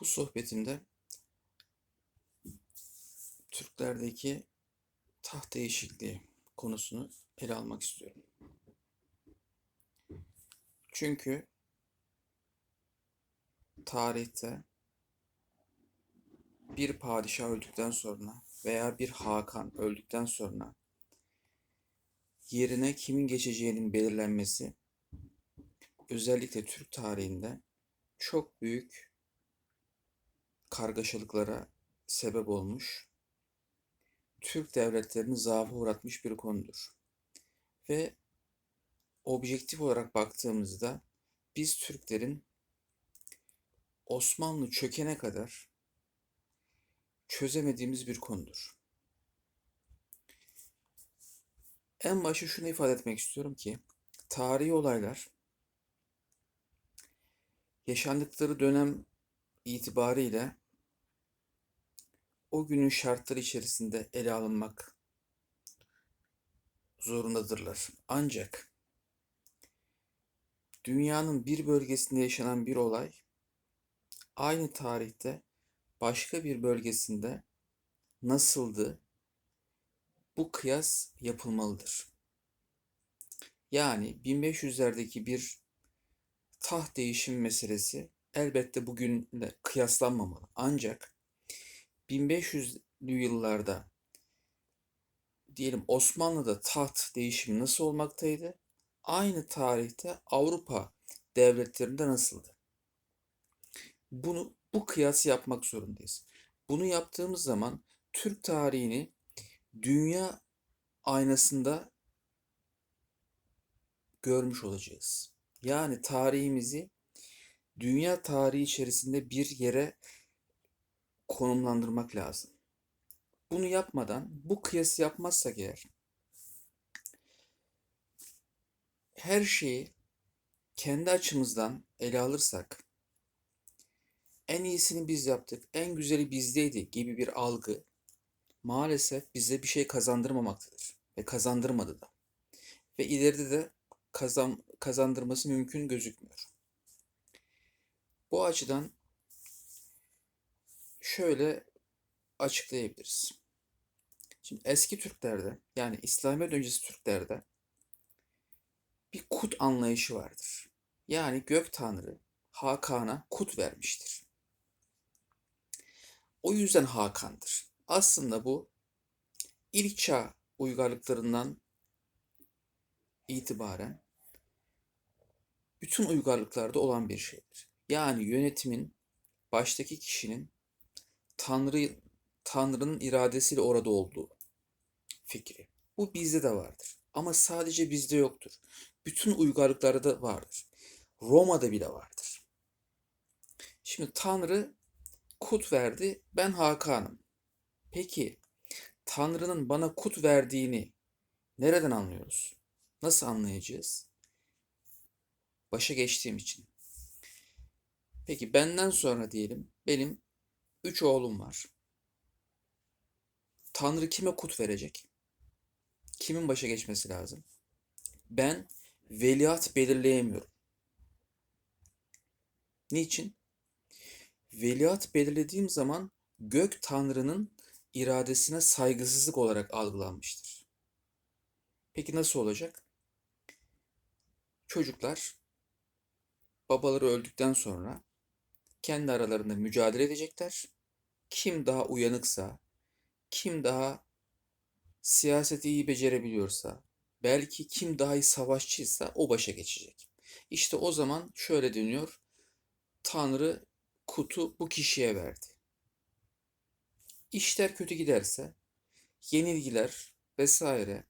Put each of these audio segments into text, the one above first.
Bu sohbetimde Türklerdeki taht değişikliği konusunu ele almak istiyorum. Çünkü tarihte bir padişah öldükten sonra veya bir hakan öldükten sonra yerine kimin geçeceğinin belirlenmesi özellikle Türk tarihinde çok büyük kargaşalıklara sebep olmuş, Türk devletlerini zaafa uğratmış bir konudur. Ve objektif olarak baktığımızda biz Türklerin Osmanlı çökene kadar çözemediğimiz bir konudur. En başta şunu ifade etmek istiyorum ki tarihi olaylar yaşandıkları dönem itibariyle o günün şartları içerisinde ele alınmak zorundadırlar. Ancak dünyanın bir bölgesinde yaşanan bir olay aynı tarihte başka bir bölgesinde nasıldı? Bu kıyas yapılmalıdır. Yani 1500'lerdeki bir taht değişim meselesi elbette bugünle kıyaslanmamalı. Ancak 1500'lü yıllarda diyelim Osmanlı'da taht değişimi nasıl olmaktaydı? Aynı tarihte Avrupa devletlerinde nasıldı? Bunu bu kıyası yapmak zorundayız. Bunu yaptığımız zaman Türk tarihini dünya aynasında görmüş olacağız. Yani tarihimizi dünya tarihi içerisinde bir yere konumlandırmak lazım. Bunu yapmadan, bu kıyası yapmazsak eğer, her şeyi kendi açımızdan ele alırsak, en iyisini biz yaptık, en güzeli bizdeydi gibi bir algı maalesef bize bir şey kazandırmamaktadır ve kazandırmadı da. Ve ileride de kazan, kazandırması mümkün gözükmüyor. Bu açıdan şöyle açıklayabiliriz. Şimdi eski Türklerde yani İslamiyet öncesi Türklerde bir kut anlayışı vardır. Yani gök tanrı Hakan'a kut vermiştir. O yüzden Hakan'dır. Aslında bu ilk çağ uygarlıklarından itibaren bütün uygarlıklarda olan bir şeydir. Yani yönetimin baştaki kişinin Tanrı Tanrı'nın iradesiyle orada olduğu fikri. Bu bizde de vardır. Ama sadece bizde yoktur. Bütün uygarlıklarda vardır. Roma'da bile vardır. Şimdi Tanrı kut verdi, ben Hakan'ım. Peki Tanrı'nın bana kut verdiğini nereden anlıyoruz? Nasıl anlayacağız? Başa geçtiğim için. Peki benden sonra diyelim benim üç oğlum var. Tanrı kime kut verecek? Kimin başa geçmesi lazım? Ben veliaht belirleyemiyorum. Niçin? Veliaht belirlediğim zaman gök tanrının iradesine saygısızlık olarak algılanmıştır. Peki nasıl olacak? Çocuklar babaları öldükten sonra kendi aralarında mücadele edecekler. Kim daha uyanıksa, kim daha siyaseti iyi becerebiliyorsa, belki kim daha iyi savaşçıysa o başa geçecek. İşte o zaman şöyle deniyor. Tanrı kutu bu kişiye verdi. İşler kötü giderse, yenilgiler vesaire,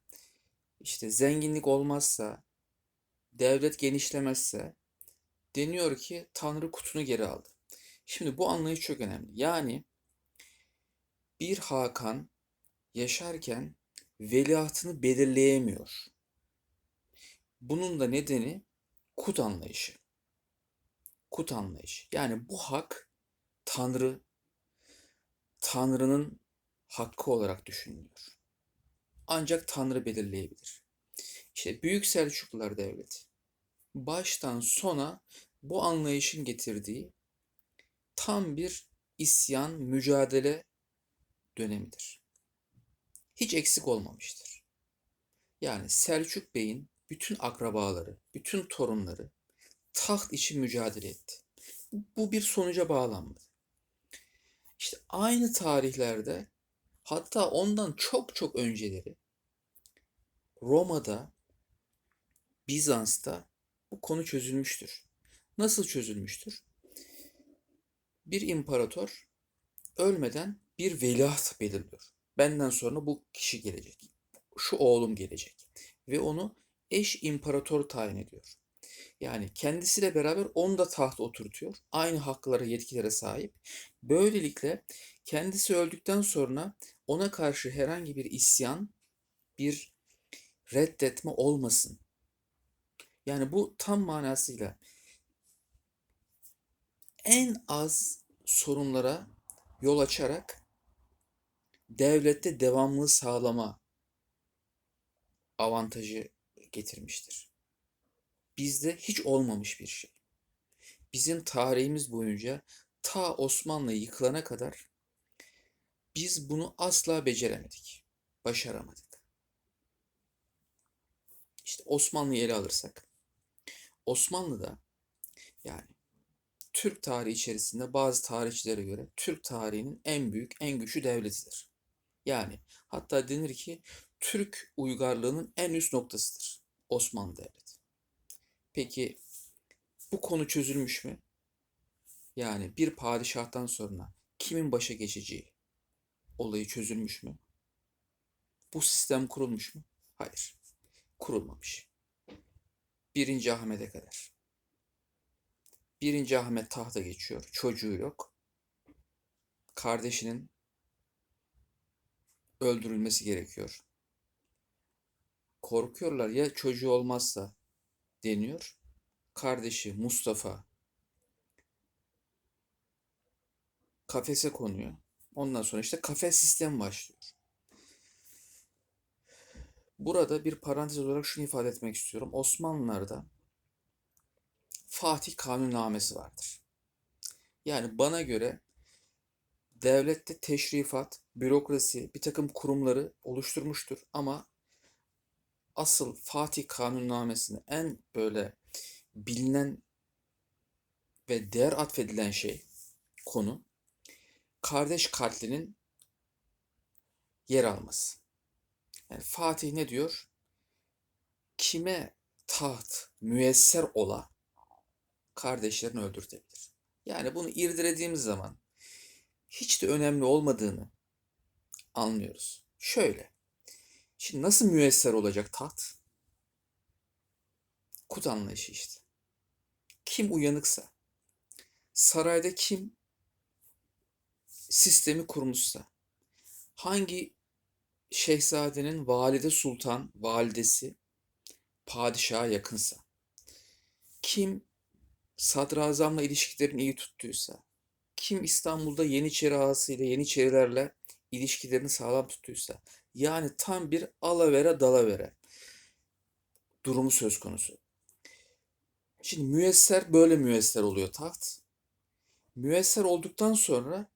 işte zenginlik olmazsa, devlet genişlemezse deniyor ki Tanrı kutunu geri aldı. Şimdi bu anlayış çok önemli. Yani bir Hakan yaşarken veliahtını belirleyemiyor. Bunun da nedeni kut anlayışı. Kut anlayışı. Yani bu hak Tanrı Tanrı'nın hakkı olarak düşünülüyor. Ancak Tanrı belirleyebilir. İşte Büyük Selçuklular Devleti baştan sona bu anlayışın getirdiği tam bir isyan, mücadele dönemidir. Hiç eksik olmamıştır. Yani Selçuk Bey'in bütün akrabaları, bütün torunları taht için mücadele etti. Bu bir sonuca bağlanmadı. İşte aynı tarihlerde hatta ondan çok çok önceleri Roma'da, Bizans'ta bu konu çözülmüştür. Nasıl çözülmüştür? Bir imparator ölmeden bir veliaht belirliyor. Benden sonra bu kişi gelecek. Şu oğlum gelecek. Ve onu eş imparator tayin ediyor. Yani kendisiyle beraber onu da taht oturtuyor. Aynı haklara, yetkilere sahip. Böylelikle kendisi öldükten sonra ona karşı herhangi bir isyan, bir reddetme olmasın. Yani bu tam manasıyla en az sorunlara yol açarak devlette devamlılığı sağlama avantajı getirmiştir. Bizde hiç olmamış bir şey. Bizim tarihimiz boyunca ta Osmanlı yıkılana kadar biz bunu asla beceremedik. Başaramadık. İşte Osmanlı'yı ele alırsak Osmanlı'da yani Türk tarihi içerisinde bazı tarihçilere göre Türk tarihinin en büyük, en güçlü devletidir. Yani hatta denir ki Türk uygarlığının en üst noktasıdır Osmanlı Devleti. Peki bu konu çözülmüş mü? Yani bir padişahtan sonra kimin başa geçeceği olayı çözülmüş mü? Bu sistem kurulmuş mu? Hayır. Kurulmamış. Birinci Ahmet'e kadar. Birinci Ahmet tahta geçiyor. Çocuğu yok. Kardeşinin öldürülmesi gerekiyor. Korkuyorlar ya çocuğu olmazsa deniyor. Kardeşi Mustafa kafese konuyor. Ondan sonra işte kafes sistemi başlıyor. Burada bir parantez olarak şunu ifade etmek istiyorum. Osmanlılar'da Fatih Kanunnamesi vardır. Yani bana göre devlette teşrifat, bürokrasi, bir takım kurumları oluşturmuştur ama asıl Fatih Kanunnamesi'ne en böyle bilinen ve değer atfedilen şey, konu, kardeş katlinin yer alması. Yani Fatih ne diyor? Kime taht müesser ola kardeşlerini öldürtebilir. Yani bunu irdelediğimiz zaman hiç de önemli olmadığını anlıyoruz. Şöyle. Şimdi nasıl müesser olacak taht? Kut anlayışı işte. Kim uyanıksa, sarayda kim sistemi kurmuşsa, hangi şehzadenin valide sultan, validesi padişaha yakınsa, kim sadrazamla ilişkilerini iyi tuttuysa, kim İstanbul'da Yeniçeri ağası ile Yeniçerilerle ilişkilerini sağlam tuttuysa, yani tam bir alavere dalavere durumu söz konusu. Şimdi müesser böyle müesser oluyor taht. Müesser olduktan sonra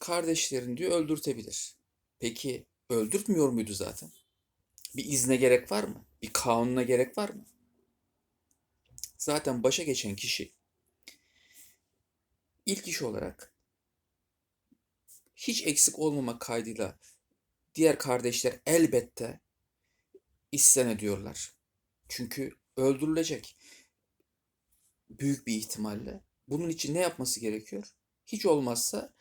kardeşlerini diyor öldürtebilir. Peki öldürtmüyor muydu zaten? Bir izne gerek var mı? Bir kanuna gerek var mı? Zaten başa geçen kişi ilk iş olarak hiç eksik olmamak kaydıyla diğer kardeşler elbette isyan ediyorlar. Çünkü öldürülecek. Büyük bir ihtimalle. Bunun için ne yapması gerekiyor? Hiç olmazsa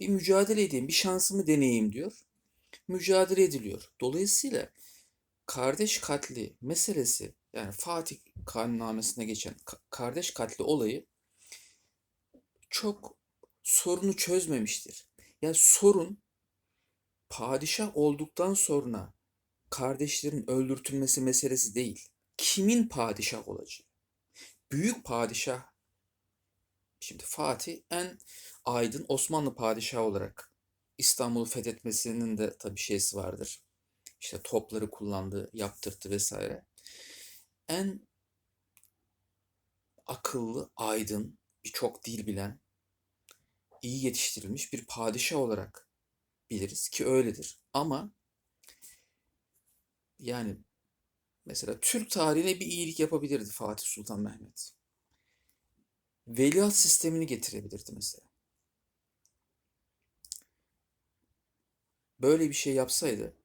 bir mücadele edeyim, bir şansımı deneyeyim diyor. Mücadele ediliyor. Dolayısıyla kardeş katli meselesi yani Fatih kanunnamesine geçen kardeş katli olayı çok sorunu çözmemiştir. Yani sorun padişah olduktan sonra kardeşlerin öldürtülmesi meselesi değil. Kimin padişah olacağı? Büyük padişah Şimdi Fatih en aydın Osmanlı padişahı olarak İstanbul'u fethetmesinin de tabii şeysi vardır. İşte topları kullandı, yaptırdı vesaire. En akıllı, aydın, birçok dil bilen iyi yetiştirilmiş bir padişah olarak biliriz ki öyledir. Ama yani mesela Türk tarihine bir iyilik yapabilirdi Fatih Sultan Mehmet. Veliaht sistemini getirebilirdi mesela. Böyle bir şey yapsaydı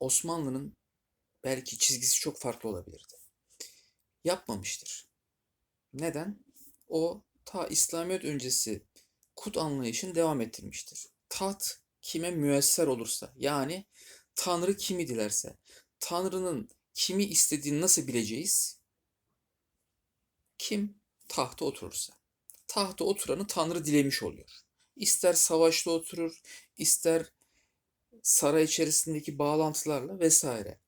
Osmanlı'nın belki çizgisi çok farklı olabilirdi. Yapmamıştır. Neden? O ta İslamiyet öncesi kut anlayışını devam ettirmiştir. Taht kime müesser olursa yani Tanrı kimi dilerse Tanrı'nın kimi istediğini nasıl bileceğiz? Kim tahta oturursa. Tahta oturanı Tanrı dilemiş oluyor. İster savaşta oturur, ister saray içerisindeki bağlantılarla vesaire.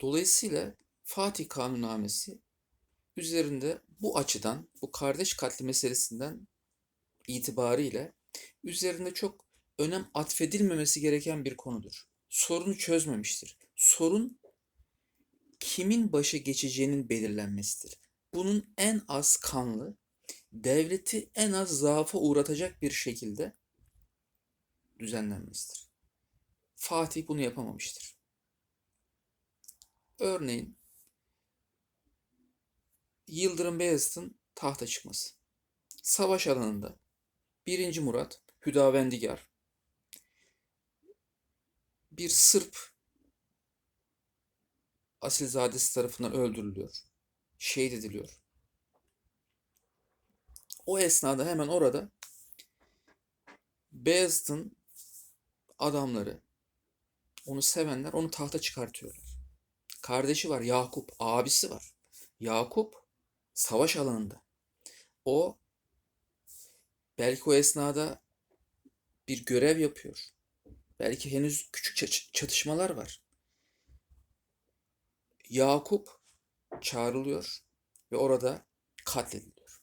Dolayısıyla Fatih Kanunnamesi üzerinde bu açıdan, bu kardeş katli meselesinden itibariyle üzerinde çok önem atfedilmemesi gereken bir konudur. Sorunu çözmemiştir. Sorun kimin başa geçeceğinin belirlenmesidir. Bunun en az kanlı, devleti en az zaafa uğratacak bir şekilde düzenlenmesidir. Fatih bunu yapamamıştır. Örneğin Yıldırım Beyazıt'ın tahta çıkması. Savaş alanında 1. Murat Hüdavendigar bir Sırp asilzadesi tarafından öldürülüyor. Şehit ediliyor. O esnada hemen orada Beyazıt'ın adamları, onu sevenler onu tahta çıkartıyorlar. Kardeşi var Yakup, abisi var. Yakup savaş alanında. O belki o esnada bir görev yapıyor. Belki henüz küçük çatışmalar var. Yakup çağrılıyor ve orada katlediliyor.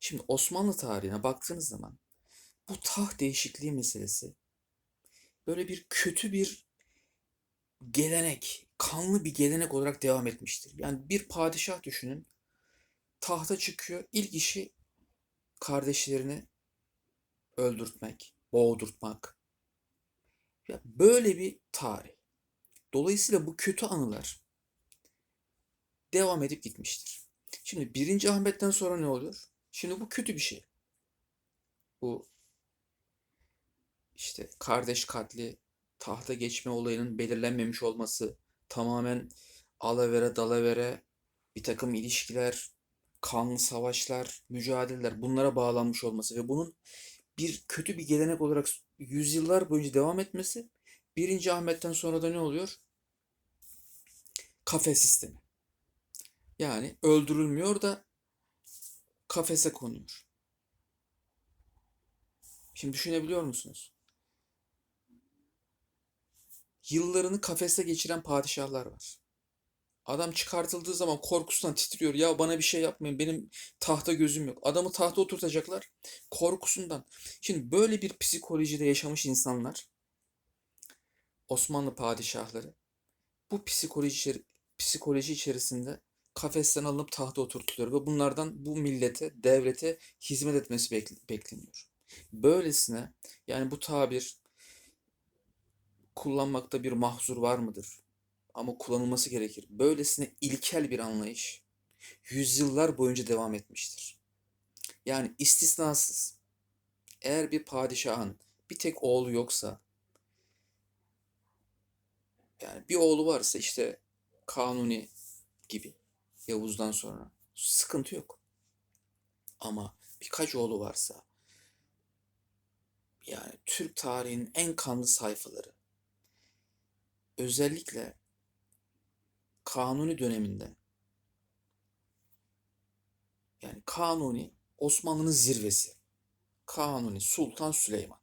Şimdi Osmanlı tarihine baktığınız zaman bu taht değişikliği meselesi böyle bir kötü bir gelenek, kanlı bir gelenek olarak devam etmiştir. Yani bir padişah düşünün, tahta çıkıyor, ilk işi kardeşlerini öldürtmek, boğdurtmak. Ya böyle bir tarih. Dolayısıyla bu kötü anılar devam edip gitmiştir. Şimdi birinci Ahmet'ten sonra ne oluyor? Şimdi bu kötü bir şey. Bu işte kardeş katli, tahta geçme olayının belirlenmemiş olması, tamamen alavere dalavere bir takım ilişkiler, kanlı savaşlar, mücadeleler bunlara bağlanmış olması ve bunun bir kötü bir gelenek olarak yüzyıllar boyunca devam etmesi birinci Ahmet'ten sonra da ne oluyor? Kafes sistemi. Yani öldürülmüyor da kafese konuyor. Şimdi düşünebiliyor musunuz? Yıllarını kafeste geçiren padişahlar var. Adam çıkartıldığı zaman korkusundan titriyor. Ya bana bir şey yapmayın. Benim tahta gözüm yok. Adamı tahta oturtacaklar. Korkusundan. Şimdi böyle bir psikolojide yaşamış insanlar Osmanlı padişahları bu psikoloji, psikoloji içerisinde kafesten alınıp tahta oturtuluyor ve bunlardan bu millete, devlete hizmet etmesi bekleniyor. Böylesine yani bu tabir kullanmakta bir mahzur var mıdır? Ama kullanılması gerekir. Böylesine ilkel bir anlayış yüzyıllar boyunca devam etmiştir. Yani istisnasız. Eğer bir padişahın bir tek oğlu yoksa yani bir oğlu varsa işte Kanuni gibi Yavuz'dan sonra sıkıntı yok. Ama birkaç oğlu varsa yani Türk tarihinin en kanlı sayfaları özellikle Kanuni döneminde yani Kanuni Osmanlı'nın zirvesi. Kanuni Sultan Süleyman.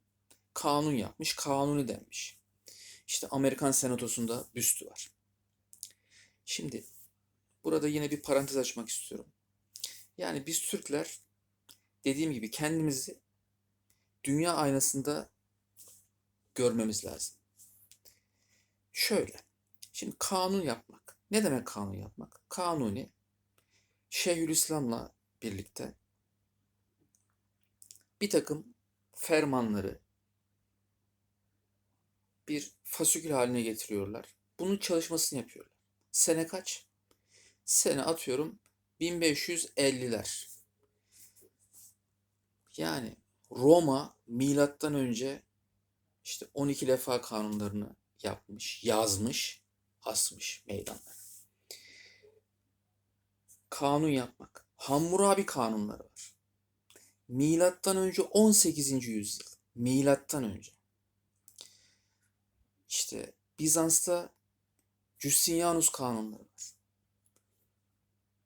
Kanun yapmış, kanuni denmiş. İşte Amerikan Senatosu'nda büstü var. Şimdi burada yine bir parantez açmak istiyorum. Yani biz Türkler dediğim gibi kendimizi dünya aynasında görmemiz lazım. Şöyle. Şimdi kanun yapmak. Ne demek kanun yapmak? Kanuni Şeyhülislam'la birlikte bir takım fermanları bir fasikül haline getiriyorlar. Bunun çalışmasını yapıyorlar. Sene kaç? Sene atıyorum 1550'ler. Yani Roma milattan önce işte 12 defa kanunlarını yapmış, yazmış, asmış meydanlara. Kanun yapmak. Hammurabi kanunları var. Milattan önce 18. yüzyıl. Milattan önce. İşte Bizans'ta Justinianus kanunları var.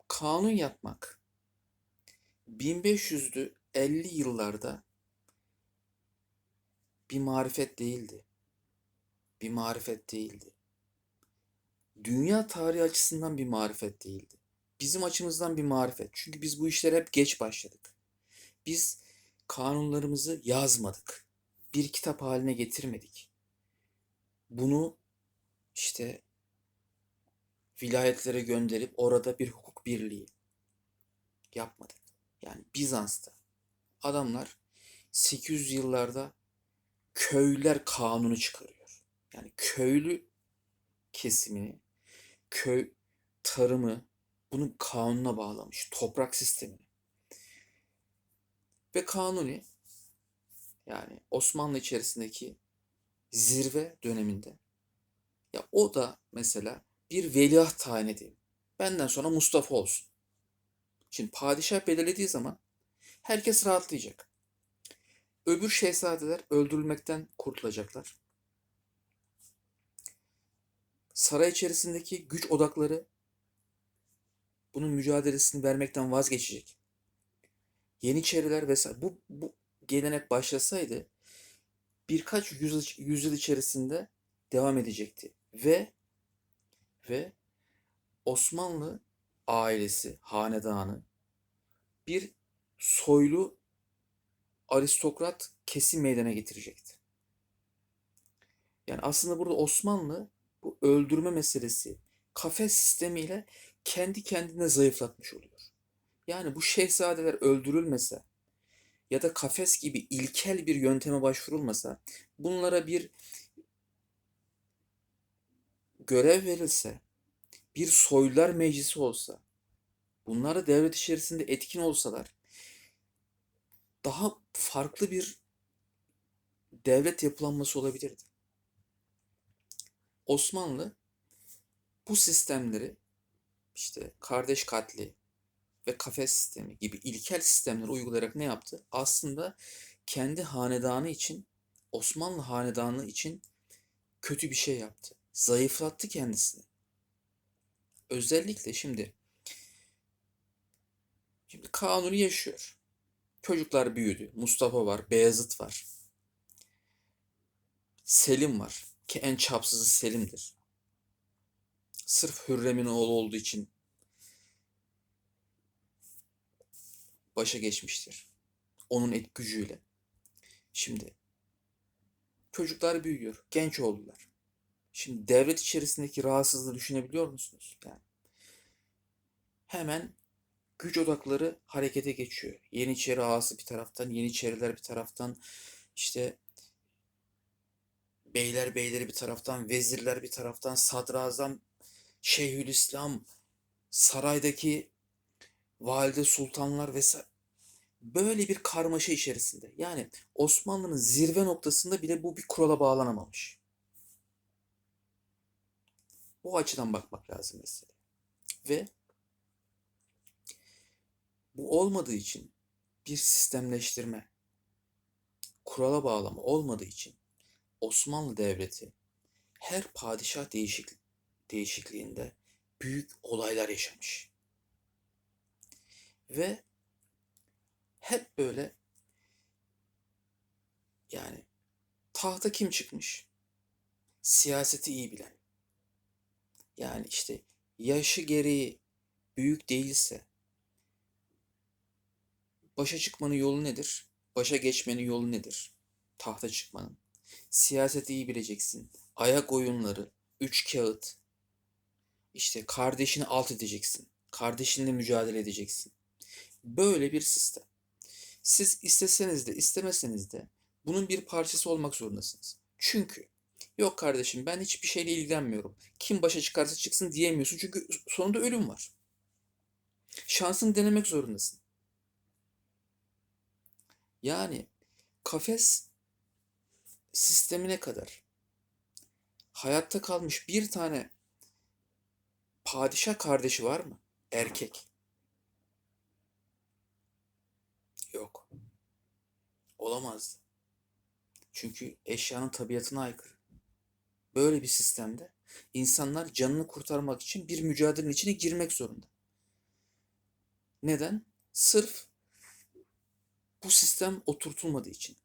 Kanun yapmak 1500'lü 50 yıllarda bir marifet değildi. Bir marifet değildi. Dünya tarihi açısından bir marifet değildi. Bizim açımızdan bir marifet. Çünkü biz bu işlere hep geç başladık. Biz kanunlarımızı yazmadık. Bir kitap haline getirmedik. Bunu işte vilayetlere gönderip orada bir hukuk birliği yapmadık. Yani Bizans'ta adamlar 800 yıllarda köyler kanunu çıkarıyor. Yani köylü kesimini, köy tarımı bunun kanuna bağlamış. Toprak sistemini. Ve Kanuni yani Osmanlı içerisindeki zirve döneminde ya o da mesela bir veliaht tayin edeyim. Benden sonra Mustafa olsun. Şimdi padişah belirlediği zaman herkes rahatlayacak. Öbür şehzadeler öldürülmekten kurtulacaklar. Saray içerisindeki güç odakları bunun mücadelesini vermekten vazgeçecek. Yeniçeriler vesaire bu, bu gelenek başlasaydı birkaç yüzyıl, yüzyıl içerisinde devam edecekti. Ve ve Osmanlı ailesi, hanedanı bir soylu aristokrat kesim meydana getirecekti. Yani aslında burada Osmanlı bu öldürme meselesi kafes sistemiyle kendi kendine zayıflatmış oluyor. Yani bu şehzadeler öldürülmese ya da kafes gibi ilkel bir yönteme başvurulmasa, bunlara bir görev verilse, bir soylular meclisi olsa, bunlar devlet içerisinde etkin olsalar, daha farklı bir devlet yapılanması olabilirdi. Osmanlı bu sistemleri işte kardeş katli ve kafes sistemi gibi ilkel sistemler uygulayarak ne yaptı? Aslında kendi hanedanı için, Osmanlı hanedanı için kötü bir şey yaptı. Zayıflattı kendisini. Özellikle şimdi şimdi Kanuni yaşıyor. Çocuklar büyüdü. Mustafa var, Beyazıt var. Selim var ki en çapsızı Selim'dir. Sırf Hürrem'in oğlu olduğu için başa geçmiştir. Onun et gücüyle. Şimdi çocuklar büyüyor, genç oldular. Şimdi devlet içerisindeki rahatsızlığı düşünebiliyor musunuz? Yani hemen güç odakları harekete geçiyor. Yeniçeri ağası bir taraftan, Yeniçeriler bir taraftan, işte beyler beyleri bir taraftan, vezirler bir taraftan, sadrazam, şeyhülislam, saraydaki valide sultanlar vesaire böyle bir karmaşa içerisinde. Yani Osmanlı'nın zirve noktasında bile bu bir kurala bağlanamamış. Bu açıdan bakmak lazım mesela. Ve bu olmadığı için bir sistemleştirme, kurala bağlama olmadığı için Osmanlı Devleti her padişah değişik, değişikliğinde büyük olaylar yaşamış. Ve hep böyle yani tahta kim çıkmış? Siyaseti iyi bilen. Yani işte yaşı gereği büyük değilse başa çıkmanın yolu nedir? Başa geçmenin yolu nedir? Tahta çıkmanın. Siyaseti iyi bileceksin. Ayak oyunları, üç kağıt. İşte kardeşini alt edeceksin. Kardeşinle mücadele edeceksin. Böyle bir sistem. Siz isteseniz de istemeseniz de bunun bir parçası olmak zorundasınız. Çünkü yok kardeşim ben hiçbir şeyle ilgilenmiyorum. Kim başa çıkarsa çıksın diyemiyorsun. Çünkü sonunda ölüm var. Şansını denemek zorundasın. Yani kafes sistemine kadar hayatta kalmış bir tane padişah kardeşi var mı? Erkek. Yok. Olamazdı. Çünkü eşyanın tabiatına aykırı. Böyle bir sistemde insanlar canını kurtarmak için bir mücadelenin içine girmek zorunda. Neden? Sırf bu sistem oturtulmadığı için.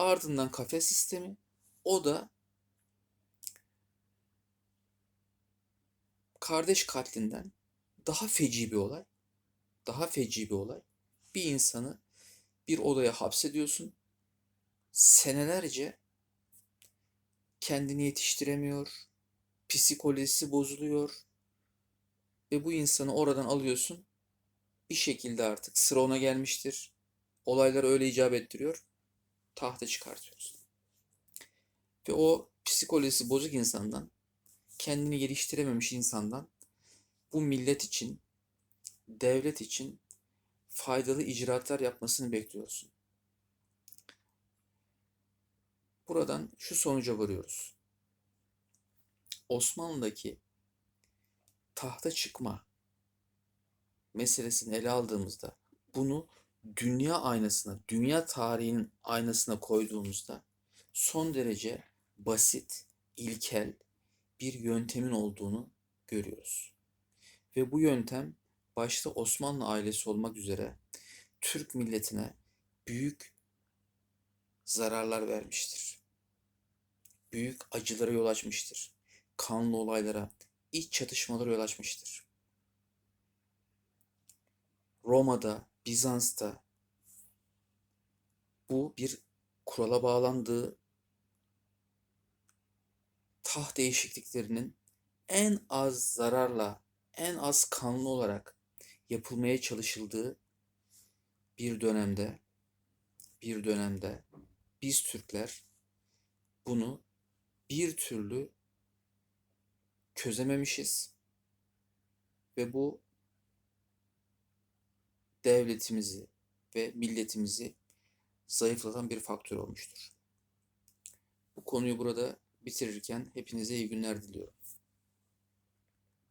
Ardından kafes sistemi, o da kardeş katlinden daha feci bir olay. Daha feci bir olay. Bir insanı bir odaya hapsediyorsun. Senelerce kendini yetiştiremiyor. Psikolojisi bozuluyor. Ve bu insanı oradan alıyorsun. Bir şekilde artık sıra ona gelmiştir. Olaylar öyle icap ettiriyor. Tahta çıkartıyorsun. Ve o psikolojisi bozuk insandan, kendini geliştirememiş insandan bu millet için, devlet için faydalı icraatlar yapmasını bekliyorsun. Buradan şu sonuca varıyoruz. Osmanlı'daki tahta çıkma meselesini ele aldığımızda bunu dünya aynasına, dünya tarihinin aynasına koyduğumuzda son derece basit, ilkel bir yöntemin olduğunu görüyoruz. Ve bu yöntem başta Osmanlı ailesi olmak üzere Türk milletine büyük zararlar vermiştir. Büyük acılara yol açmıştır. Kanlı olaylara, iç çatışmalara yol açmıştır. Roma'da, Bizans'ta bu bir kurala bağlandığı taht değişikliklerinin en az zararla, en az kanlı olarak yapılmaya çalışıldığı bir dönemde bir dönemde biz Türkler bunu bir türlü çözememişiz ve bu devletimizi ve milletimizi zayıflatan bir faktör olmuştur. Bu konuyu burada bitirirken hepinize iyi günler diliyorum.